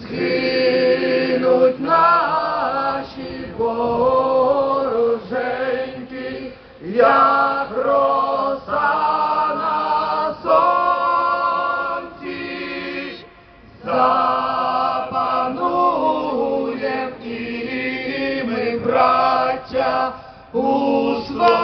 згинуть наші вороженьки, як роса на сонці, запанує і ми, браття, у слові.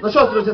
Nosotros